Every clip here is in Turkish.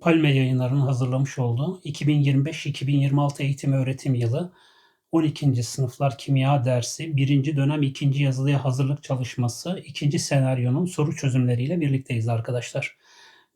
Palme Yayınları'nın hazırlamış olduğu 2025-2026 eğitim öğretim yılı 12. sınıflar kimya dersi 1. dönem 2. yazılıya hazırlık çalışması 2. senaryonun soru çözümleriyle birlikteyiz arkadaşlar.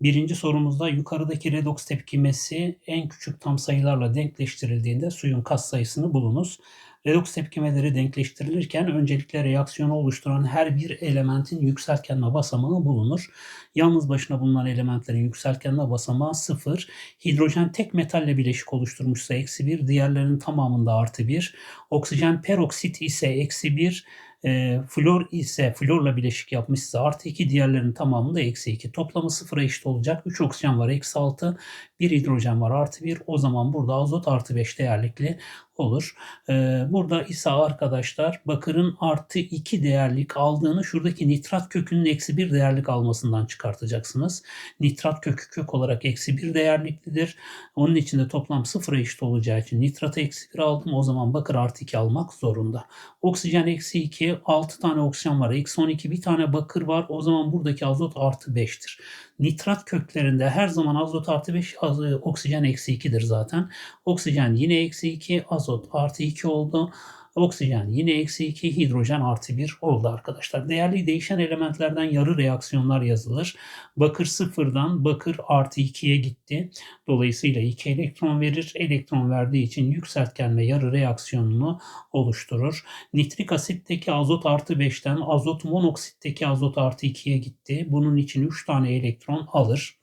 Birinci sorumuzda yukarıdaki redoks tepkimesi en küçük tam sayılarla denkleştirildiğinde suyun kat sayısını bulunuz. Redoks tepkimeleri denkleştirilirken öncelikle reaksiyonu oluşturan her bir elementin yükseltgenme basamağı bulunur. Yalnız başına bulunan elementlerin yükseltgenme basamağı 0. Hidrojen tek metalle bileşik oluşturmuşsa eksi 1, diğerlerinin tamamında artı 1. Oksijen peroksit ise eksi 1, e, flor ise florla bileşik yapmışsa artı 2 diğerlerinin tamamında eksi 2. Toplamı sıfıra eşit olacak. 3 oksijen var eksi 6. 1 hidrojen var artı 1. O zaman burada azot artı 5 değerlikli olur. Ee, burada ise arkadaşlar bakırın artı 2 değerlik aldığını şuradaki nitrat kökünün eksi 1 değerlik almasından çıkartacaksınız. Nitrat kökü kök olarak eksi 1 değerliklidir. Onun için de toplam sıfıra eşit olacağı için nitratı eksi 1 aldım. O zaman bakır artı 2 almak zorunda. Oksijen eksi 2 6 tane oksijen var. Eksi 12 bir tane bakır var. O zaman buradaki azot artı 5'tir. Nitrat köklerinde her zaman azot artı 5, oksijen eksi 2'dir zaten. Oksijen yine eksi 2, azot artı 2 oldu. Oksijen yine eksi 2, hidrojen artı 1 oldu arkadaşlar. Değerli değişen elementlerden yarı reaksiyonlar yazılır. Bakır sıfırdan bakır artı 2'ye gitti. Dolayısıyla 2 elektron verir. Elektron verdiği için yükseltgen yarı reaksiyonunu oluşturur. Nitrik asitteki azot artı 5'ten azot monoksitteki azot artı 2'ye gitti. Bunun için 3 tane elektron alır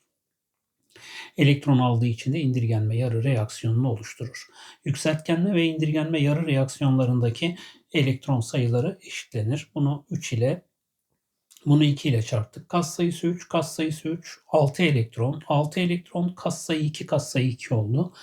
elektron aldığı için de indirgenme yarı reaksiyonunu oluşturur. Yükseltgenme ve indirgenme yarı reaksiyonlarındaki elektron sayıları eşitlenir. Bunu 3 ile bunu 2 ile çarptık. Kas sayısı 3, kas sayısı 3, 6 elektron. 6 elektron, kas sayı 2, kas sayı 2 oldu.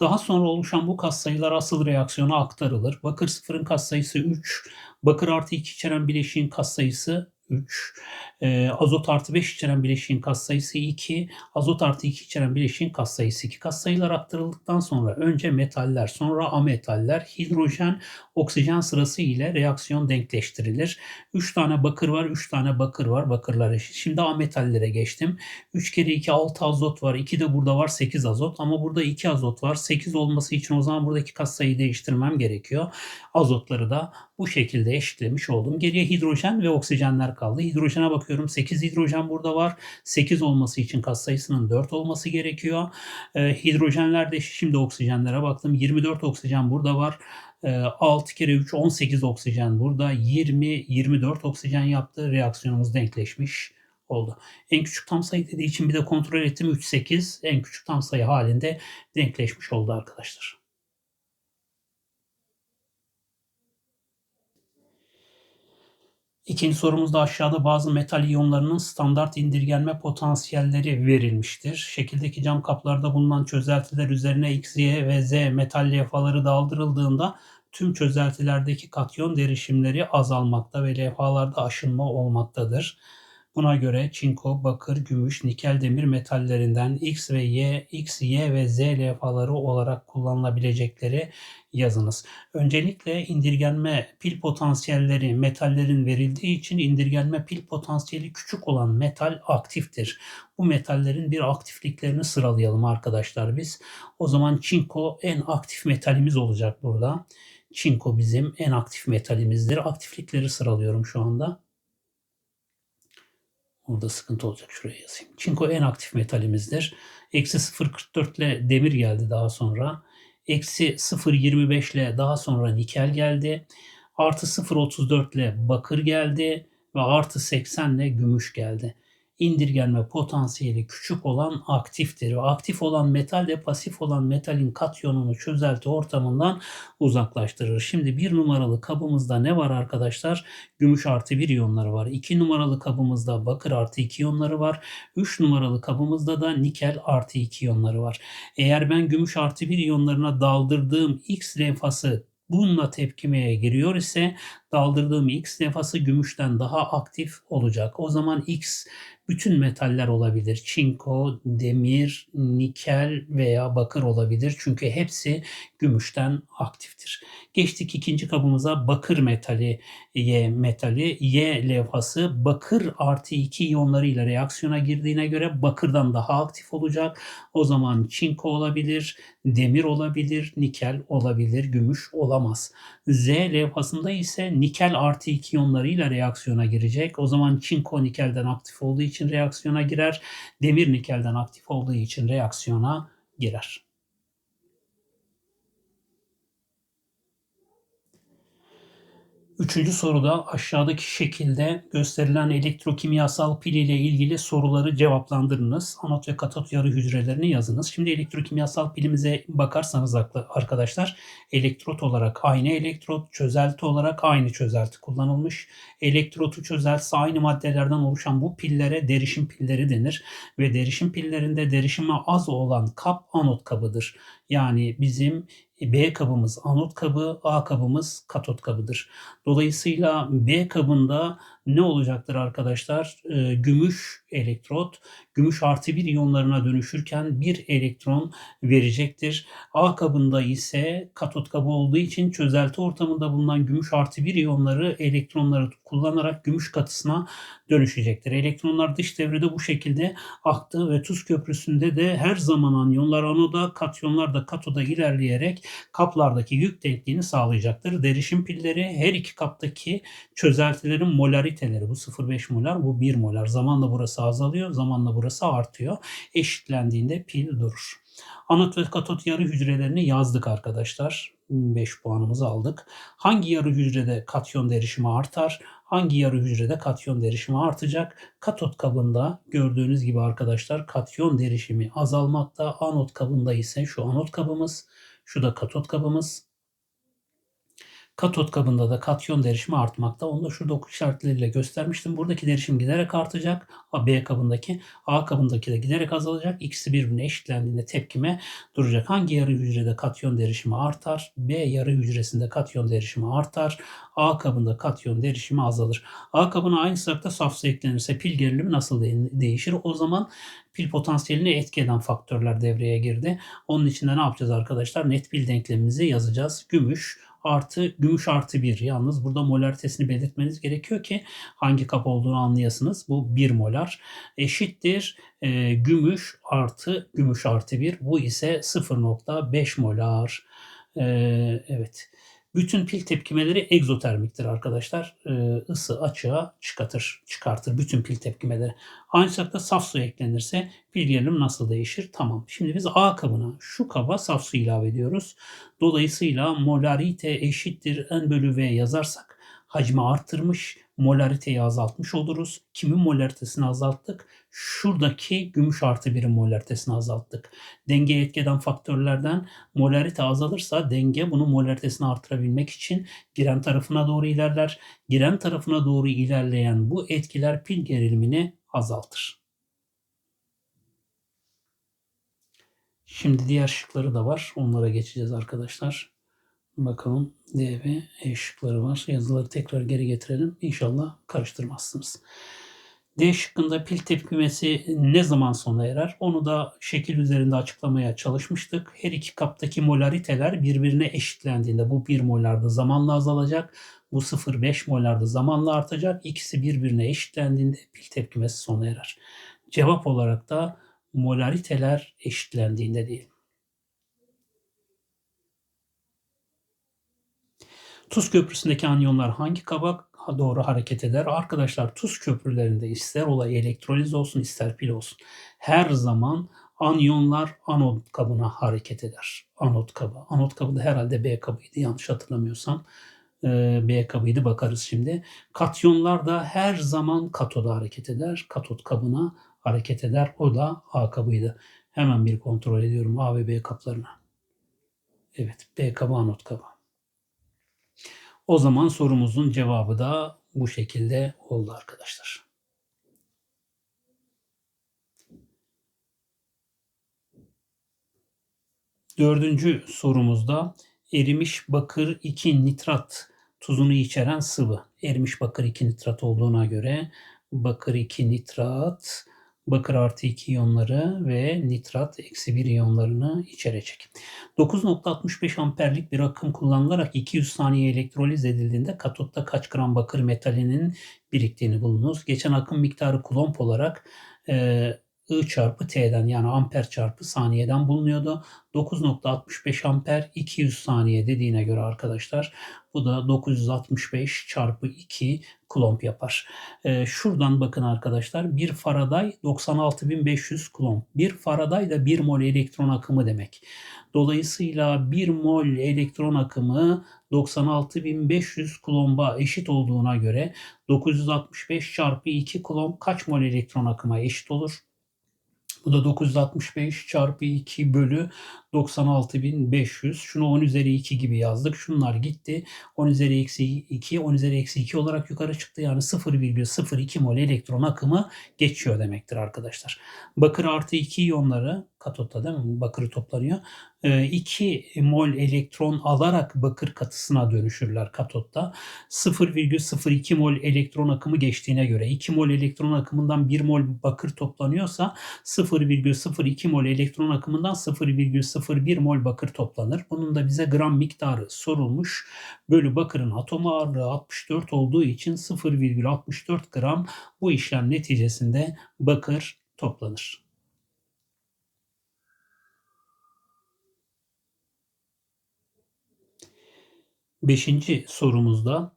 Daha sonra oluşan bu kas sayılar asıl reaksiyona aktarılır. Bakır sıfırın kas sayısı 3, bakır artı 2 içeren bileşiğin kas sayısı 3. E, azot artı 5 içeren bileşiğin katsayısı 2. Azot artı 2 içeren bileşiğin katsayısı 2. Katsayılar aktarıldıktan sonra önce metaller sonra ametaller hidrojen oksijen sırası ile reaksiyon denkleştirilir. 3 tane bakır var 3 tane bakır var bakırlar eşit. Şimdi ametallere geçtim. 3 kere 2 6 azot var. 2 de burada var 8 azot ama burada 2 azot var. 8 olması için o zaman buradaki katsayıyı değiştirmem gerekiyor. Azotları da bu şekilde eşitlemiş oldum. Geriye hidrojen ve oksijenler kaldı. Hidrojene bakıyorum 8 hidrojen burada var. 8 olması için katsayısının 4 olması gerekiyor. Ee, hidrojenlerde şimdi oksijenlere baktım. 24 oksijen burada var. 6 ee, kere 3 18 oksijen burada. 20 24 oksijen yaptı. Reaksiyonumuz denkleşmiş oldu. En küçük tam sayı dediği için bir de kontrol ettim 3 8 en küçük tam sayı halinde denkleşmiş oldu arkadaşlar. İkinci sorumuzda aşağıda bazı metal iyonlarının standart indirgenme potansiyelleri verilmiştir. Şekildeki cam kaplarda bulunan çözeltiler üzerine X, Y ve Z metal levhaları daldırıldığında tüm çözeltilerdeki katyon derişimleri azalmakta ve levhalarda aşınma olmaktadır. Buna göre çinko, bakır, gümüş, nikel, demir metallerinden X ve Y, X, Y ve Z levhaları olarak kullanılabilecekleri yazınız. Öncelikle indirgenme pil potansiyelleri metallerin verildiği için indirgenme pil potansiyeli küçük olan metal aktiftir. Bu metallerin bir aktifliklerini sıralayalım arkadaşlar biz. O zaman çinko en aktif metalimiz olacak burada. Çinko bizim en aktif metalimizdir. Aktiflikleri sıralıyorum şu anda. Orada sıkıntı olacak. Şuraya yazayım. Çinko en aktif metalimizdir. Eksi 0.44 ile demir geldi daha sonra. Eksi 0.25 ile daha sonra nikel geldi. Artı 0.34 ile bakır geldi. Ve artı 80 ile gümüş geldi indirgenme potansiyeli küçük olan aktiftir. Aktif olan metal de pasif olan metalin katyonunu çözelti ortamından uzaklaştırır. Şimdi bir numaralı kabımızda ne var arkadaşlar? Gümüş artı bir iyonları var. İki numaralı kabımızda bakır artı iki iyonları var. Üç numaralı kabımızda da nikel artı iki iyonları var. Eğer ben gümüş artı bir iyonlarına daldırdığım X lenfası bununla tepkimeye giriyor ise Daldırdığım X levhası gümüşten daha aktif olacak. O zaman X bütün metaller olabilir. Çinko, demir, nikel veya bakır olabilir. Çünkü hepsi gümüşten aktiftir. Geçtik ikinci kabımıza bakır metali Y metali. Y levhası bakır artı 2 iyonlarıyla reaksiyona girdiğine göre bakırdan daha aktif olacak. O zaman çinko olabilir, demir olabilir, nikel olabilir, gümüş olamaz. Z levhasında ise nikel artı 2 iyonlarıyla reaksiyona girecek. O zaman çinko nikelden aktif olduğu için reaksiyona girer. Demir nikelden aktif olduğu için reaksiyona girer. Üçüncü soruda aşağıdaki şekilde gösterilen elektrokimyasal pil ile ilgili soruları cevaplandırınız. Anot ve katot yarı hücrelerini yazınız. Şimdi elektrokimyasal pilimize bakarsanız arkadaşlar elektrot olarak aynı elektrot, çözelti olarak aynı çözelti kullanılmış. Elektrotu çözeltisi aynı maddelerden oluşan bu pillere derişim pilleri denir. Ve derişim pillerinde derişimi az olan kap anot kabıdır. Yani bizim B kabımız anot kabı, A kabımız katot kabıdır. Dolayısıyla B kabında ne olacaktır arkadaşlar? E, gümüş elektrot, gümüş artı bir iyonlarına dönüşürken bir elektron verecektir. A kabında ise katot kabı olduğu için çözelti ortamında bulunan gümüş artı bir iyonları elektronları kullanarak gümüş katısına dönüşecektir. Elektronlar dış devrede bu şekilde aktı ve tuz köprüsünde de her zaman anyonlar anoda, katyonlar da katoda ilerleyerek kaplardaki yük denkliğini sağlayacaktır. Derişim pilleri her iki kaptaki çözeltilerin molariteleri bu 0,5 molar bu 1 molar. Zamanla burası azalıyor, zamanla burası artıyor. Eşitlendiğinde pil durur. Anot ve katot yarı hücrelerini yazdık arkadaşlar. 5 puanımızı aldık. Hangi yarı hücrede katyon derişimi artar? Hangi yarı hücrede katyon derişimi artacak? Katot kabında gördüğünüz gibi arkadaşlar katyon derişimi azalmakta. Anot kabında ise şu anot kabımız, şu da katot kabımız. Katot kabında da katyon derişimi artmakta. Onu da şurada ok işaretleriyle göstermiştim. Buradaki derişim giderek artacak. B kabındaki, A kabındaki de giderek azalacak. İkisi birbirine eşitlendiğinde tepkime duracak. Hangi yarı hücrede katyon derişimi artar? B yarı hücresinde katyon derişimi artar. A kabında katyon derişimi azalır. A kabına aynı sırakta saf su eklenirse pil gerilimi nasıl değişir? O zaman pil potansiyelini etki eden faktörler devreye girdi. Onun için de ne yapacağız arkadaşlar? Net pil denklemimizi yazacağız. Gümüş artı gümüş artı 1. Yalnız burada molaritesini belirtmeniz gerekiyor ki hangi kap olduğunu anlayasınız. Bu 1 molar eşittir e, gümüş artı gümüş artı 1. Bu ise 0.5 molar. E, evet. Bütün pil tepkimeleri egzotermiktir arkadaşlar. Isı açığa çıkartır, çıkartır bütün pil tepkimeleri. Ancak da saf su eklenirse pil gerilim nasıl değişir? Tamam. Şimdi biz A kabına şu kaba saf su ilave ediyoruz. Dolayısıyla molarite eşittir n bölü V yazarsak hacmi arttırmış, molariteyi azaltmış oluruz. Kimin molaritesini azalttık? Şuradaki gümüş artı birim molaritesini azalttık. Denge etkeden faktörlerden molarite azalırsa denge bunun molaritesini artırabilmek için giren tarafına doğru ilerler. Giren tarafına doğru ilerleyen bu etkiler pil gerilimini azaltır. Şimdi diğer şıkları da var. Onlara geçeceğiz arkadaşlar. Bakalım D ve E şıkları var. Yazıları tekrar geri getirelim. İnşallah karıştırmazsınız. D şıkkında pil tepkimesi ne zaman sona erer? Onu da şekil üzerinde açıklamaya çalışmıştık. Her iki kaptaki molariteler birbirine eşitlendiğinde bu 1 molarda zamanla azalacak. Bu 0,5 molarda zamanla artacak. İkisi birbirine eşitlendiğinde pil tepkimesi sona erer. Cevap olarak da molariteler eşitlendiğinde değil. Tuz köprüsündeki anyonlar hangi kabak doğru hareket eder? Arkadaşlar tuz köprülerinde ister olay elektroliz olsun ister pil olsun. Her zaman anyonlar anot kabına hareket eder. Anot kabı. Anot kabı da herhalde B kabıydı yanlış hatırlamıyorsam. Ee, B kabıydı bakarız şimdi. Katyonlar da her zaman katoda hareket eder. Katot kabına hareket eder. O da A kabıydı. Hemen bir kontrol ediyorum A ve B kaplarına. Evet B kabı anot kabı. O zaman sorumuzun cevabı da bu şekilde oldu arkadaşlar. Dördüncü sorumuzda erimiş bakır 2 nitrat tuzunu içeren sıvı. Erimiş bakır 2 nitrat olduğuna göre bakır 2 nitrat, bakır artı 2 iyonları ve nitrat eksi 1 iyonlarını içerecek. 9.65 amperlik bir akım kullanılarak 200 saniye elektroliz edildiğinde katotta kaç gram bakır metalinin biriktiğini bulunuz. Geçen akım miktarı kulomb olarak e, I çarpı T'den yani amper çarpı saniyeden bulunuyordu. 9.65 amper 200 saniye dediğine göre arkadaşlar bu da 965 çarpı 2 kulomb yapar. Ee, şuradan bakın arkadaşlar 1 Faraday 96.500 kulomb. 1 Faraday da 1 mol elektron akımı demek. Dolayısıyla 1 mol elektron akımı 96.500 kulomba eşit olduğuna göre 965 çarpı 2 kulomb kaç mol elektron akıma eşit olur? Bu da 965 çarpı 2 bölü 96.500. Şunu 10 üzeri 2 gibi yazdık. Şunlar gitti. 10 üzeri eksi 2, 10 üzeri eksi 2 olarak yukarı çıktı. Yani 0,02 mol elektron akımı geçiyor demektir arkadaşlar. Bakır artı 2 iyonları katotta değil mi? Bakırı toplanıyor. 2 ee, mol elektron alarak bakır katısına dönüşürler katotta. 0,02 mol elektron akımı geçtiğine göre 2 mol elektron akımından 1 mol bakır toplanıyorsa 0,02 mol elektron akımından 0,01 mol bakır toplanır. Bunun da bize gram miktarı sorulmuş. Bölü bakırın atom ağırlığı 64 olduğu için 0,64 gram bu işlem neticesinde bakır toplanır. Beşinci sorumuzda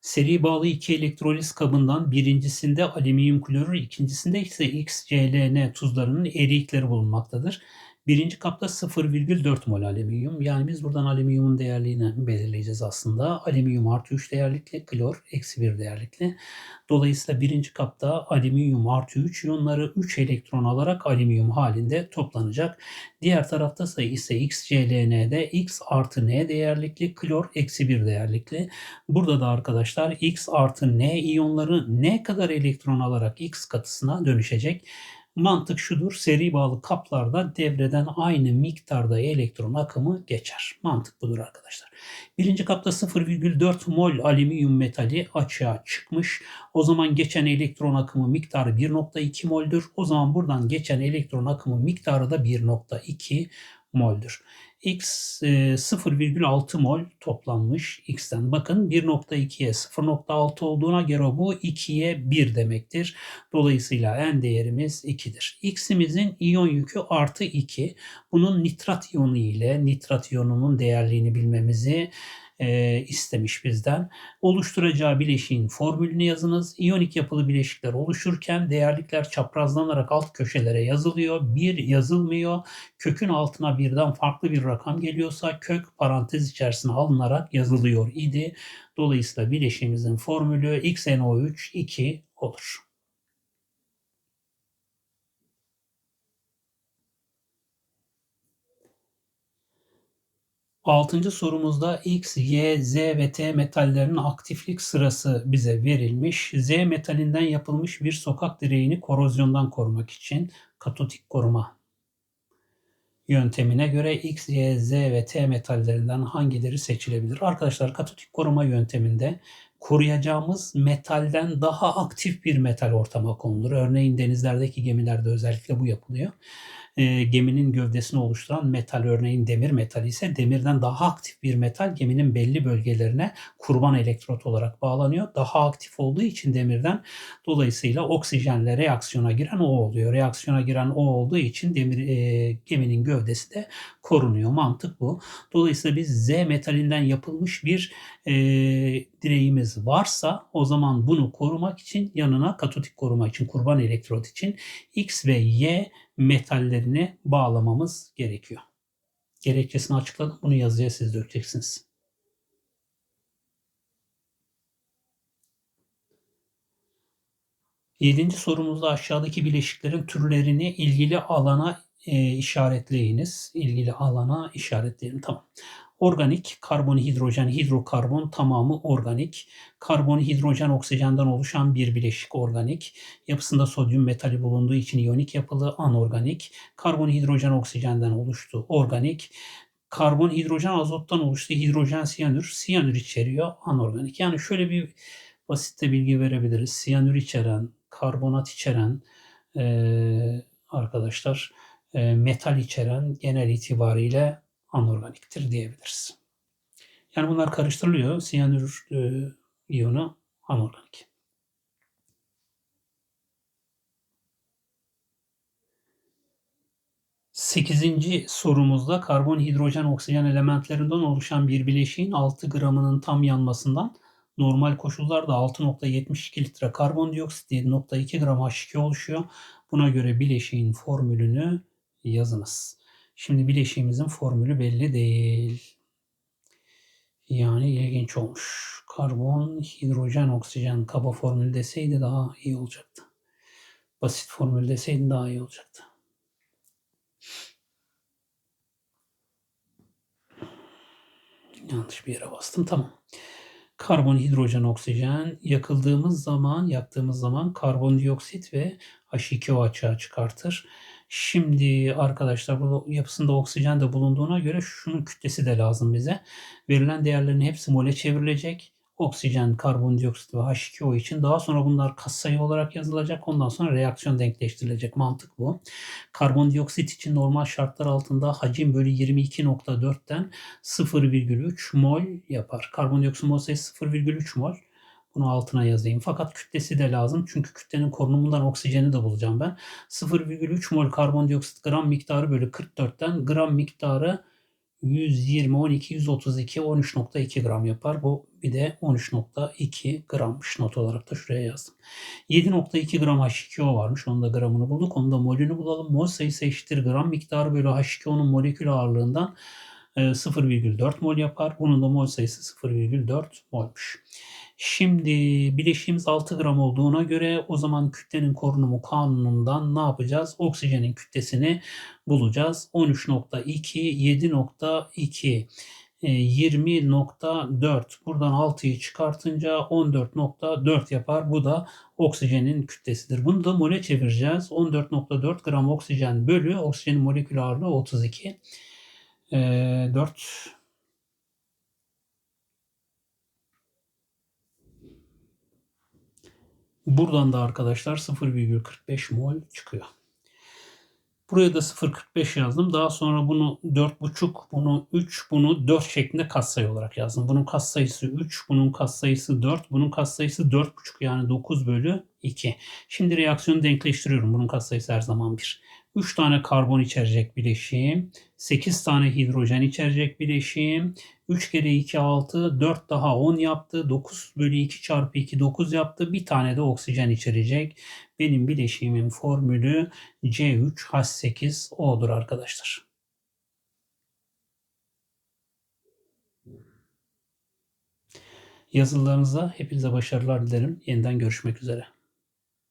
seri bağlı iki elektroliz kabından birincisinde alüminyum klorür, ikincisinde ise XClN tuzlarının eriyikleri bulunmaktadır. Birinci kapta 0,4 mol alüminyum. Yani biz buradan alüminyumun değerliğini belirleyeceğiz aslında. Alüminyum artı 3 değerlikli, klor eksi 1 değerlikli. Dolayısıyla birinci kapta alüminyum artı 3 iyonları 3 elektron alarak alüminyum halinde toplanacak. Diğer tarafta ise XClN'de X artı N değerlikli, klor eksi 1 değerlikli. Burada da arkadaşlar X artı N iyonları ne kadar elektron alarak X katısına dönüşecek. Mantık şudur. Seri bağlı kaplarda devreden aynı miktarda elektron akımı geçer. Mantık budur arkadaşlar. Birinci kapta 0,4 mol alüminyum metali açığa çıkmış. O zaman geçen elektron akımı miktarı 1,2 moldür. O zaman buradan geçen elektron akımı miktarı da 1,2 moldür. X 0,6 e, mol toplanmış X'ten. Bakın 1.2'ye 0.6 olduğuna göre bu 2'ye 1 demektir. Dolayısıyla n değerimiz 2'dir. X'imizin iyon yükü artı 2. Bunun nitrat iyonu ile nitrat iyonunun değerliğini bilmemizi e, istemiş bizden. Oluşturacağı bileşiğin formülünü yazınız. İyonik yapılı bileşikler oluşurken değerlikler çaprazlanarak alt köşelere yazılıyor. Bir yazılmıyor. Kökün altına birden farklı bir rakam geliyorsa kök parantez içerisine alınarak yazılıyor idi. Dolayısıyla bileşiğimizin formülü XNO3 2 olur. Altıncı sorumuzda X, Y, Z ve T metallerinin aktiflik sırası bize verilmiş. Z metalinden yapılmış bir sokak direğini korozyondan korumak için katotik koruma yöntemine göre X, Y, Z ve T metallerinden hangileri seçilebilir? Arkadaşlar katotik koruma yönteminde koruyacağımız metalden daha aktif bir metal ortama konulur. Örneğin denizlerdeki gemilerde özellikle bu yapılıyor e, geminin gövdesini oluşturan metal örneğin demir metali ise demirden daha aktif bir metal geminin belli bölgelerine kurban elektrot olarak bağlanıyor. Daha aktif olduğu için demirden dolayısıyla oksijenle reaksiyona giren o oluyor. Reaksiyona giren o olduğu için demir e, geminin gövdesi de korunuyor. Mantık bu. Dolayısıyla biz Z metalinden yapılmış bir e, direğimiz varsa o zaman bunu korumak için yanına katotik koruma için kurban elektrot için X ve Y metallerini bağlamamız gerekiyor. Gerekçesini açıkladım. Bunu yazıya siz dökeceksiniz. Yedinci sorumuzda aşağıdaki bileşiklerin türlerini ilgili alana e, işaretleyiniz. İlgili alana işaretleyin. Tamam. Organik, karbon, hidrojen, hidrokarbon tamamı organik. Karbon, hidrojen, oksijenden oluşan bir bileşik organik. Yapısında sodyum metali bulunduğu için iyonik yapılı anorganik. Karbon, hidrojen, oksijenden oluştu organik. Karbon, hidrojen, azottan oluştu. Hidrojen, siyanür. Siyanür içeriyor anorganik. Yani şöyle bir basit de bilgi verebiliriz. Siyanür içeren, karbonat içeren e, arkadaşlar e, metal içeren genel itibariyle anorganiktir diyebiliriz. Yani bunlar karıştırılıyor. Siyanür e, iyonu anorganik. Sekizinci sorumuzda karbon, hidrojen, oksijen elementlerinden oluşan bir bileşiğin 6 gramının tam yanmasından normal koşullarda 6.72 litre karbondioksit 7.2 gram H2 oluşuyor. Buna göre bileşiğin formülünü yazınız. Şimdi bileşiğimizin formülü belli değil. Yani ilginç olmuş. Karbon, hidrojen, oksijen kaba formül deseydi daha iyi olacaktı. Basit formül deseydi daha iyi olacaktı. Yanlış bir yere bastım. Tamam. Karbon, hidrojen, oksijen yakıldığımız zaman, yaktığımız zaman karbondioksit ve H2O açığa çıkartır. Şimdi arkadaşlar bu yapısında oksijen de bulunduğuna göre şunun kütlesi de lazım bize. Verilen değerlerin hepsi mole çevrilecek. Oksijen, karbondioksit ve H2O için daha sonra bunlar katsayı olarak yazılacak. Ondan sonra reaksiyon denkleştirilecek. Mantık bu. Karbondioksit için normal şartlar altında hacim bölü 22.4'ten 0,3 mol yapar. Karbondioksit mol sayısı 0,3 mol. Bunu altına yazayım. Fakat kütlesi de lazım. Çünkü kütlenin korunumundan oksijeni de bulacağım ben. 0,3 mol karbondioksit gram miktarı bölü 44'ten gram miktarı 120, 12, 132, 13.2 gram yapar. Bu bir de 13.2 grammış not olarak da şuraya yazdım. 7.2 gram H2O varmış. Onun da gramını bulduk. Onun da molünü bulalım. Mol sayısı eşittir gram miktarı bölü H2O'nun molekül ağırlığından 0,4 mol yapar. Bunun da mol sayısı 0,4 molmuş. Şimdi bileşiğimiz 6 gram olduğuna göre o zaman kütlenin korunumu kanunundan ne yapacağız? Oksijenin kütlesini bulacağız. 13.2, 7.2, 20.4 buradan 6'yı çıkartınca 14.4 yapar. Bu da oksijenin kütlesidir. Bunu da mole çevireceğiz. 14.4 gram oksijen bölü oksijenin molekül ağırlığı 32. 4 Buradan da arkadaşlar 0,45 mol çıkıyor. Buraya da 0,45 yazdım. Daha sonra bunu 4,5, bunu 3, bunu 4 şeklinde katsayı olarak yazdım. Bunun katsayısı 3, bunun katsayısı 4, bunun katsayısı 4,5 yani 9 bölü 2. Şimdi reaksiyonu denkleştiriyorum. Bunun katsayısı her zaman 1. 3 tane karbon içerecek bileşiğim, 8 tane hidrojen içerecek bileşiğim, 3 kere 2 6, 4 daha 10 yaptı, 9 bölü 2 çarpı 2 9 yaptı, bir tane de oksijen içerecek. Benim bileşiğimin formülü C3H8O'dur arkadaşlar. Yazılarınıza hepinize başarılar dilerim. Yeniden görüşmek üzere.